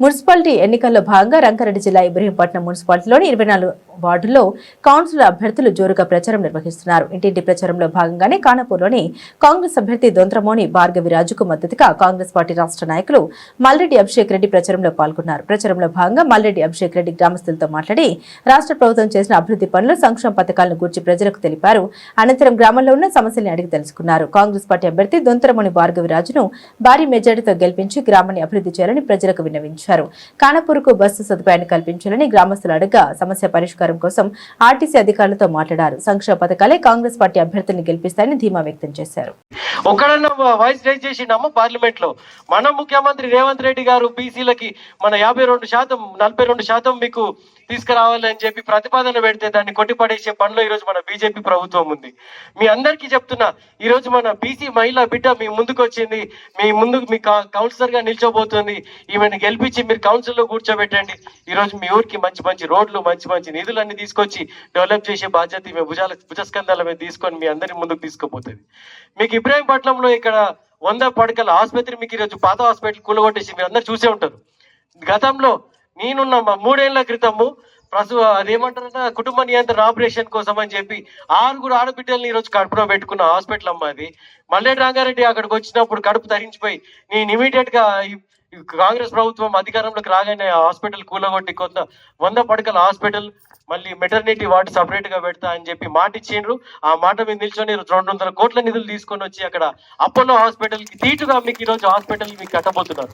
Municipality ఎన్నికల్లో భాగంగా రంగారెడ్డి జిల్లా ఇబ్రహీంపట్నం మున్సిపాలిటీలోని ఇరవై నాలుగు వార్డుల్లో కౌన్సిలర్ అభ్యర్థులు జోరుగా ప్రచారం నిర్వహిస్తున్నారు. ఇంటింటి ప్రచారంలో భాగంగానే కానపూర్లోని కాంగ్రెస్ అభ్యర్థి దొంత్రమోని భార్గవి రాజుకు మద్దతుగా కాంగ్రెస్ పార్టీ రాష్ట్ర నాయకులు మల్రెడ్డి అభిషేక్ రెడ్డి ప్రచారంలో పాల్గొన్నారు. ప్రచారంలో భాగంగా మల్రెడ్డి అభిషేక్ రెడ్డి గ్రామస్తులతో మాట్లాడి రాష్ట్ర ప్రభుత్వం చేసిన అభివృద్ధి పనులు సంక్షేమ పథకాలను గూర్చి ప్రజలకు తెలిపారు. అనంతరం గ్రామంలో ఉన్న సమస్యల్ని అడిగి తెలుసుకున్నారు. కాంగ్రెస్ పార్టీ అభ్యర్థి దొంతరమోని భార్గవి రాజును భారీ మెజార్టీతో గెలిపించి గ్రామాన్ని అభివృద్ధి చేయాలని ప్రజలకు విన్నవించారు. కానపూర్కు బస్సు సదుపాయాన్ని కల్పించాలని గ్రామస్తులు అడగా సమస్య పరిష్కారం కోసం ఆర్టీసీ అధికారులతో మాట్లాడారు. సంక్షేమ పథకాలే కాంగ్రెస్ పార్టీ అభ్యర్థిని గెలిపిస్తాయని ధీమా వ్యక్తం చేశారు. ఒక్కడన్నా వాయిస్ రైజ్ చేసిండమ్మ పార్లమెంట్లో మన ముఖ్యమంత్రి రేవంత్ రెడ్డి గారు బీసీలకి మన యాభై రెండు శాతం నలభై రెండు శాతం మీకు తీసుకురావాలని చెప్పి ప్రతిపాదన పెడితే దాన్ని కొట్టిపడేసే పనిలో ఈరోజు మన బీజేపీ ప్రభుత్వం ఉంది. మీ అందరికీ చెప్తున్నా ఈరోజు మన బీసీ మహిళా బిడ్డ మీ ముందుకు వచ్చింది మీ ముందుకు మీ కౌన్సిలర్గా నిల్చోబోతుంది ఈమెను గెలిపించి మీరు కౌన్సిల్లో కూర్చోబెట్టండి. ఈరోజు మీ ఊరికి మంచి మంచి రోడ్లు మంచి మంచి నిధులన్నీ తీసుకొచ్చి డెవలప్ చేసే బాధ్యత మీ భుజాల భుజస్కంధాల మీద తీసుకొని మీ అందరి ముందుకు తీసుకుపోతుంది. మీకు ఇబ్రాహీంపట్నంలో ఇక్కడ వంద పడకల ఆసుపత్రి మీకు ఈరోజు పాత హాస్పిటల్ కూలగొట్టేసి మీరు అందరు చూసే ఉంటారు. గతంలో నేనున్న మూడేళ్ళ క్రితము ప్రసు అదేమంటారంట కుటుంబ నియంత్రణ ఆపరేషన్ కోసం అని చెప్పి ఆరుగురు ఆడబిడ్డల్ని ఈరోజు కడుపులో పెట్టుకున్న హాస్పిటల్ అమ్మ అది. మల్లెడ్ రంగారెడ్డి అక్కడికి వచ్చినప్పుడు కడుపు తరించిపోయి నేను ఇమీడియట్గా కాంగ్రెస్ ప్రభుత్వం అధికారంలోకి రాగానే హాస్పిటల్ కూలగొట్టి కొంత వంద పడకల హాస్పిటల్ మళ్ళీ మెటర్నిటీ వార్డు సపరేట్గా పెడతా అని చెప్పి మాట ఇచ్చిండ్రు ఆ మాట మీద నిల్చొని రెండు వందల కోట్ల నిధులు తీసుకొని వచ్చి అక్కడ అపోలో హాస్పిటల్కి తీటుగా మీకు ఈ రోజు హాస్పిటల్ మీకు కట్టబోతున్నారు.